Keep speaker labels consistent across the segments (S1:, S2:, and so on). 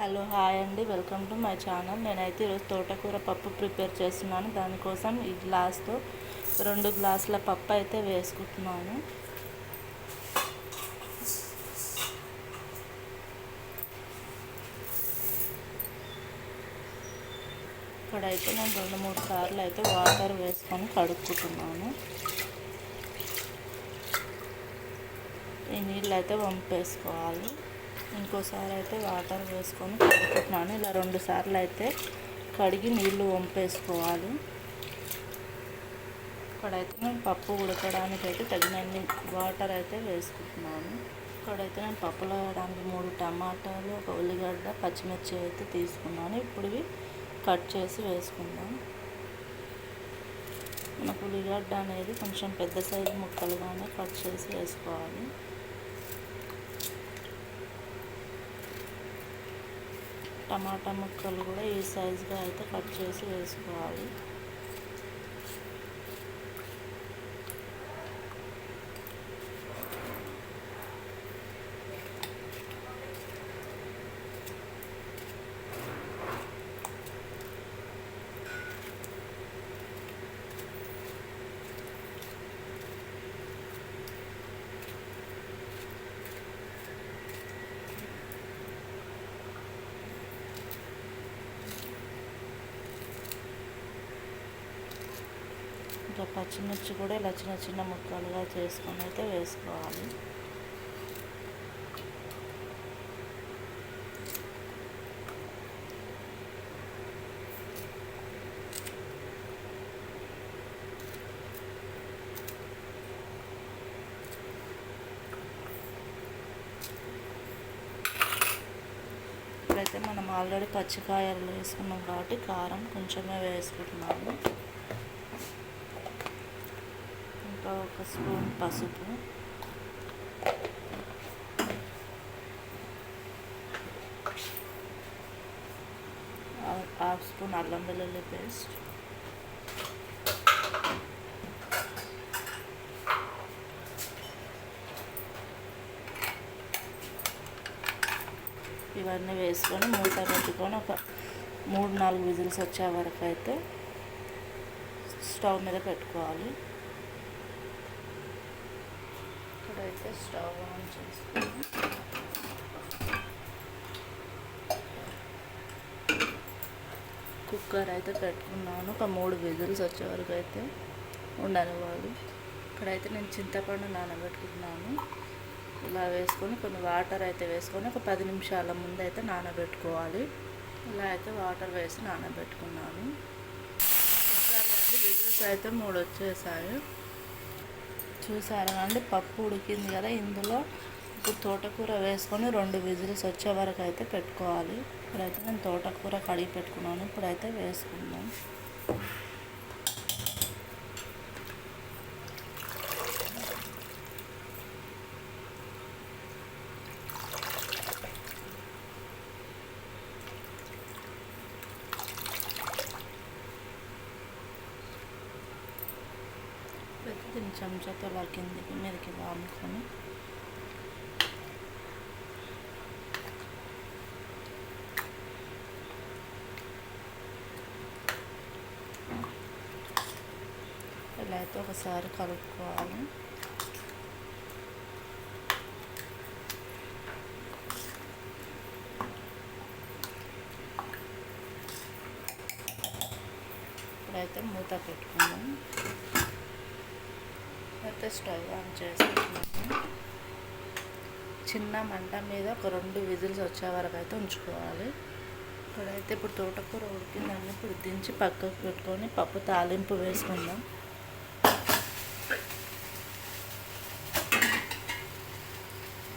S1: Hello hi అండి. Welcome to my channel. నేనైతే ఈరోజు తోటకూర పప్పు ప్రిపేర్ చేస్తున్నాను. దానికోసం ఈ గ్లాస్తో రెండు గ్లాసుల పప్పు అయితే వేసుకుంటున్నాను. ఇక్కడైతే నేను రెండు మూడు సార్లు అయితే వాటర్ వేసుకొని కడుక్కుంటున్నాను. ఈ నీళ్ళు అయితే వంపేసుకోవాలి. ఇంకోసారి అయితే వాటర్ వేసుకొని కడుగుతున్నాను ఇలా రెండు సార్లు అయితే కడిగి నీళ్ళు వంపేసుకోవాలి. ఇక్కడైతే నేను పప్పు ఉడకడానికి అయితే తగినన్ని వాటర్ అయితే వేసుకుంటున్నాను. ఇక్కడైతే నేను పప్పులో వేయడానికి మూడు టమాటాలు ఒక ఉల్లిగడ్డ పచ్చిమిర్చి అయితే తీసుకున్నాను. ఇప్పుడు ఇవి కట్ చేసి వేసుకుందాం. మనకు ఉల్లిగడ్డ అనేది కొంచెం పెద్ద సైజు ముక్కలుగానే కట్ చేసి వేసుకోవాలి. టమాటా ముక్కలు కూడా ఈ సైజుగా అయితే కట్ చేసి వేసుకోవాలి. ఇంకా పచ్చిమిర్చి కూడా ఇలా చిన్న చిన్న ముక్కలుగా చేసుకొని అయితే వేసుకోవాలి. ఇప్పుడైతే మనం ఆల్రెడీ పచ్చికాయలు వేసుకున్నాం కాబట్టి కారం కొంచెమే వేసుకుంటున్నాము. ఒక స్పూన్ పసుపు. హాఫ్ స్పూన్ అల్లం వెల్లుల్లి పేస్ట్. ఇవన్నీ వేసుకొని మూత పెట్టుకొని ఒక మూడు నాలుగు విజిల్స్ వచ్చే వరకు అయితే స్టవ్ మీద పెట్టుకోవాలి. అయితే స్టవ్ ఆన్ చేసుకున్నాను కుక్కర్ అయితే పెట్టుకున్నాను. ఒక మూడు విజిల్స్ వచ్చే వరకు అయితే ఉండనివ్వాలి ఇక్కడైతే నేను చింతపండు నానబెట్టుకున్నాను. ఇలా వేసుకొని కొన్ని వాటర్ అయితే వేసుకొని ఒక పది నిమిషాల ముందు అయితే నానబెట్టుకోవాలి. ఇలా అయితే వాటర్ వేసి నానబెట్టుకున్నాను. అయితే విజిల్స్ అయితే మూడు వచ్చేసాయి. చూసారా? అండి పప్పు ఉడికింది కదా ఇందులో ఇప్పుడు తోటకూర వేసుకొని రెండు విజిల్స్ వచ్చే వరకు అయితే పెట్టుకోవాలి. ఇప్పుడైతే నేను తోటకూర కడిగి పెట్టుకున్నాను. ఇప్పుడైతే వేసుకుందాం దీన్ని చెంచాతో అలా కిందికి మీదకి వాముకొని. ఇలా అయితే ఒకసారి కలుపుకోవాలి. ఇప్పుడైతే మూత పెట్టుకుందాం. అయితే స్టవ్ ఆన్ చేసుకుంటున్నాను చిన్న మంట మీద ఒక రెండు విజిల్స్ వచ్చే వరకు అయితే ఉంచుకోవాలి. ఇప్పుడైతే ఇప్పుడు తోటకూర ఉడికిందండి ఇప్పుడు దించి పక్కకు పెట్టుకొని పప్పు తాలింపు వేసుకుందాం.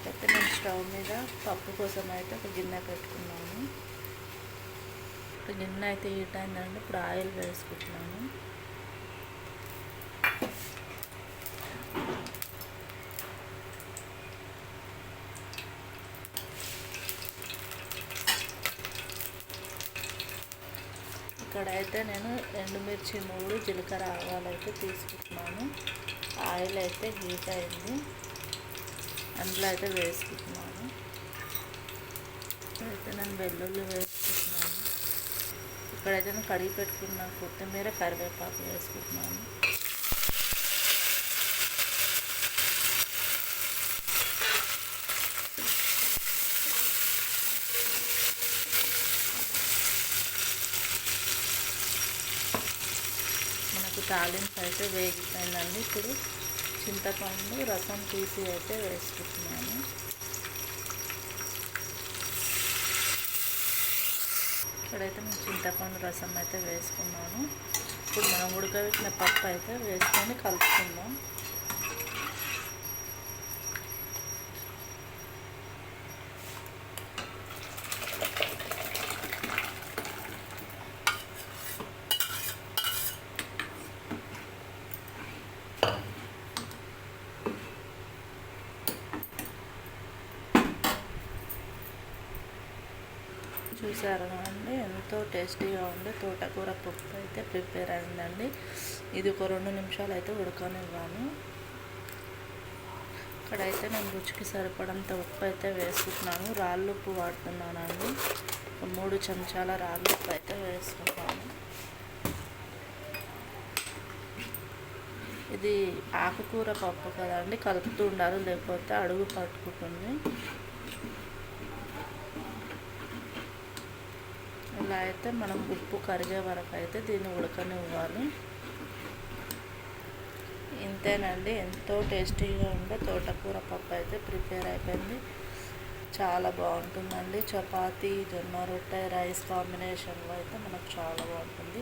S1: అయితే నేను స్టవ్ మీద పప్పు కోసం అయితే ఒక గిన్నె పెట్టుకున్నాను. ఇప్పుడు గిన్నె అయితే హీట్ అయిందండి. ఇప్పుడు ఆయిల్ వేసుకుంటున్నాను. ఇక్కడైతే నేను ఎండుమిర్చి మూడు జీలకర్ర ఆవాలు అయితే తీసుకుంటున్నాను. ఆయిల్ అయితే హీట్ అయింది. అందులో అయితే వేసుకుంటున్నాను. అయితే నేను వెల్లుల్లి వేసుకుంటున్నాను. ఇక్కడైతే నేను కడిగి పెట్టుకున్న కొత్తిమీర కరివేపాకు వేసుకుంటున్నాను మనకు తాలింపు అయితే వేగిపోయిందండి. ఇప్పుడు చింతపండు రసం తీసి అయితే వేసుకుంటున్నాను. ఇప్పుడైతే నేను చింతపండు రసం అయితే వేసుకున్నాను. ఇప్పుడు మనం ఉడకబెట్టిన పప్పు అయితే వేసుకొని కలుపుకుందాం. చూసారు అండి? ఎంతో టేస్టీగా ఉండే తోటకూర పప్పు అయితే ప్రిపేర్ అయిందండి. ఇది ఒక రెండు నిమిషాలు అయితే ఉడకనివ్వాను ఇక్కడైతే నేను రుచికి సరిపడంత ఉప్పు అయితే వేసుకుంటున్నాను రాళ్ళు ఉప్పు వాడుతున్నానండి. ఒక మూడు చెంచాల రాళ్ళు ఉప్పు అయితే వేసుకుంటాను ఇది ఆకుకూర పప్పు కదండి కలుపుతూ ఉండాలి లేకపోతే అడుగు పట్టుకుంటుంది. ఇలా అయితే మనం ఉప్పు కరిగే వరకు అయితే దీన్ని ఉడకనివ్వాలి. ఇంతేనండి ఎంతో టేస్టీగా ఉండే తోటకూర పప్పు అయితే ప్రిపేర్ అయిపోయింది. చాలా బాగుంటుందండి. చపాతీ జొన్న రొట్టె రైస్ కాంబినేషన్లో అయితే మనకు చాలా బాగుంటుంది.